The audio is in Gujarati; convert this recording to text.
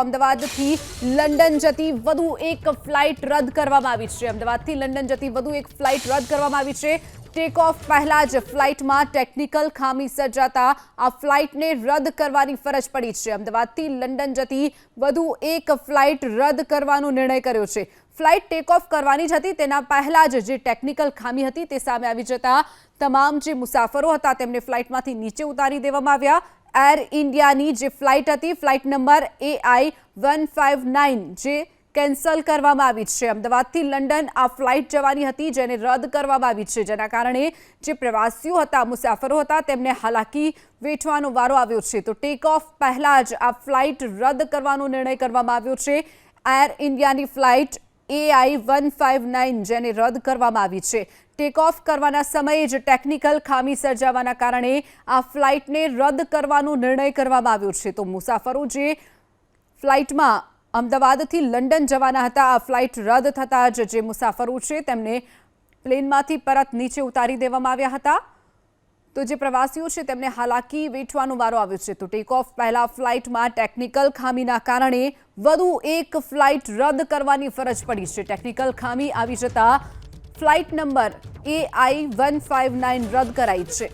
અમદાવાદથી લંડન જતી વધુ એક ફ્લાઇટ રદ કરવામાં આવી છે. અમદાવાદથી લંડન જતી વધુ એક ફ્લાઇટ રદ કરવામાં આવી છે. ટેક ઓફ પહેલા જ ફ્લાઇટમાં ટેકનિકલ ખામી સર્જાતા આ ફ્લાઇટને રદ કરવાની ફરજ પડી છે. અમદાવાદથી લંડન જતી વધુ એક ફ્લાઇટ રદ કરવાનો નિર્ણય કર્યો છે. ફ્લાઇટ ટેક ઓફ કરવાની જ હતી. તેના પહેલા જ જે ટેકનિકલ ખામી હતી તે સામે આવી જતા તમામ જે મુસાફરો હતા તેમને ફ્લાઇટમાંથી નીચે ઉતારી દેવામાં આવ્યા. એર ઇન્ડિયાની જે ફ્લાઇટ હતી, flight number AI one five nine જે કેન્સલ કરવામાં આવી છે. અમદાવાદથી લંડન આ ફ્લાઇટ જવાની હતી જેને રદ કરવામાં આવી છે. જેના કારણે જે પ્રવાસીઓ હતા, મુસાફરો હતા, તેમને હાલાકી વેઠવાનો વારો આવ્યો છે. તો ટેક ઓફ પહેલાં જ આ ફ્લાઇટ રદ કરવાનો નિર્ણય કરવામાં આવ્યો છે. એર ઇન્ડિયાની flight AI one five nine જેને રદ કરવામાં આવી છે. ટેક ઓફ કરવાના સમયે જ ટેકનિકલ ખામી સર્જાવાના કારણે આ ફ્લાઇટને રદ કરવાનો નિર્ણય કરવામાં આવ્યો છે. તો મુસાફરો જે ફ્લાઇટમાં અમદાવાદથી લંડન જવાના હતા, આ ફ્લાઇટ રદ થતાં જ જે મુસાફરો છે તેમને પ્લેનમાંથી પરત નીચે ઉતારી દેવામાં આવ્યા હતા. તો જે પ્રવાસીઓ છે તેમને હાલાકી વેઠવાનો વારો આવ્યો છે. તો ટેક ઓફ પહેલા ફ્લાઇટમાં ટેકનિકલ ખામીના કારણે વધુ એક ફ્લાઇટ રદ કરવાની ફરજ પડી છે. ટેકનિકલ ખામી આવી જતા flight number A I one five nine રદ કરાઈ છે.